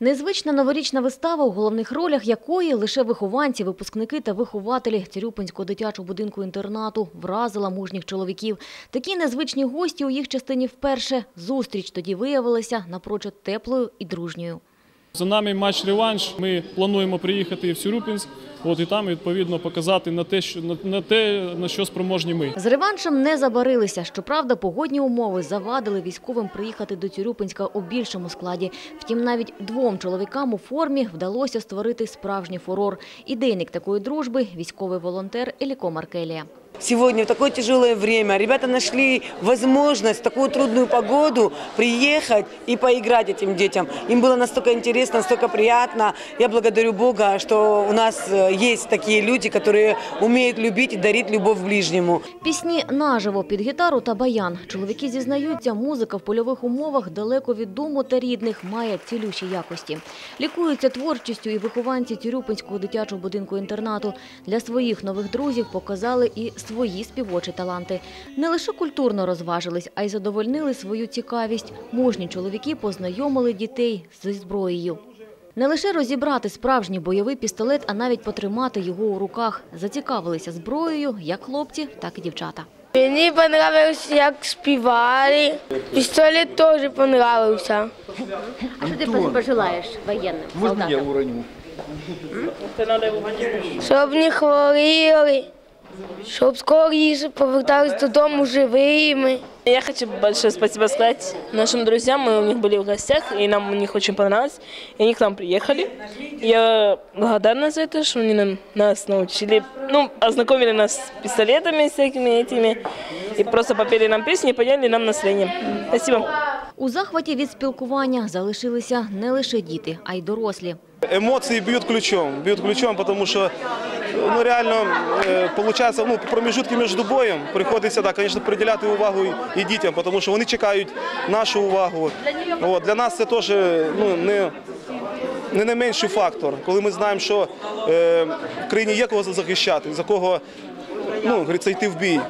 Незвична новорічна вистава, у головних ролях якої лише вихованці, випускники та вихователі Цирюпинського дитячого будинку-інтернату вразила мужніх чоловіків. Такі незвичні гості у їх частині вперше. Зустріч тоді виявилася напрочуд теплою і дружньою. За нами матч-реванш. Ми плануємо приїхати в Сюрюпінськ, от і там відповідно показати на те, що на, те, на що спроможні ми. З реваншем не забарилися. Щоправда, погодні умови завадили військовим приїхати до Цюрюпинська у більшому складі. Втім, навіть двом чоловікам у формі вдалося створити справжній фурор. Ідейник такої дружби – військовий волонтер Еліко Маркелія. Сегодня в такое тяжелое время ребята нашли возможность в такую трудную погоду приехать и поиграть этим детям. Им было настолько интересно, настолько приятно. Я благодарю Бога, что у нас э, есть такие люди, которые умеют любить и дарить любовь ближнему. Пісні наживо під гітару та баян. Чоловіки зізнаються, музика в польових умовах далеко від дому та рідних має цілющі якості. Лікуються творчістю і вихованці Тюрюпинського дитячого будинку-інтернату. Для своїх нових друзів показали і свої співочі таланти. Не лише культурно розважились, а й задовольнили свою цікавість. Мужні чоловіки познайомили дітей зі зброєю. Не лише розібрати справжній бойовий пістолет, а навіть потримати його у руках. Зацікавилися зброєю як хлопці, так і дівчата. Мені понравилось, як співали. Пістолет теж понравився. А що ти пожелаєш воєнним солдатам? Щоб не хворіли, щоб скоріше повертались додому живими. Я хочу большое спасибо сказать нашим друзьям. Мы у них были в гостях, и нам у них очень понравилось. И они к нам приехали. Я благодарна за это, что они нас научили, ну, ознакомили нас с пистолетами всякими этими. И просто попели нам песни и подняли нам настроение. Спасибо. У захваті від спілкування залишилися не лише діти, а й дорослі. Эмоции бьют ключом, бьют ключом, потому что ну, реально э, получается, ну, промежутки между боєм приходиться, да, конечно, приділяти увагу і, і дітям, тому що вони чекають нашу увагу. От, для нас це теж ну, не, не найменший фактор, коли ми знаємо, що е, в країні є кого захищати, за кого ну, говориться, йти в бій.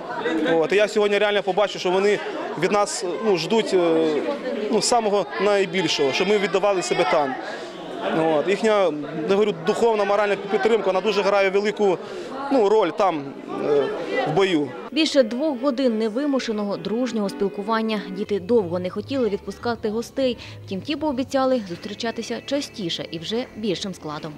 От, і я сьогодні реально побачу, що вони від нас ну, ждуть е, ну, самого найбільшого, щоб ми віддавали себе там. От. Їхня я говорю, духовна, моральна підтримка вона дуже грає велику ну, роль там е, в бою. Більше двох годин невимушеного дружнього спілкування. Діти довго не хотіли відпускати гостей. Втім, ті пообіцяли зустрічатися частіше і вже більшим складом.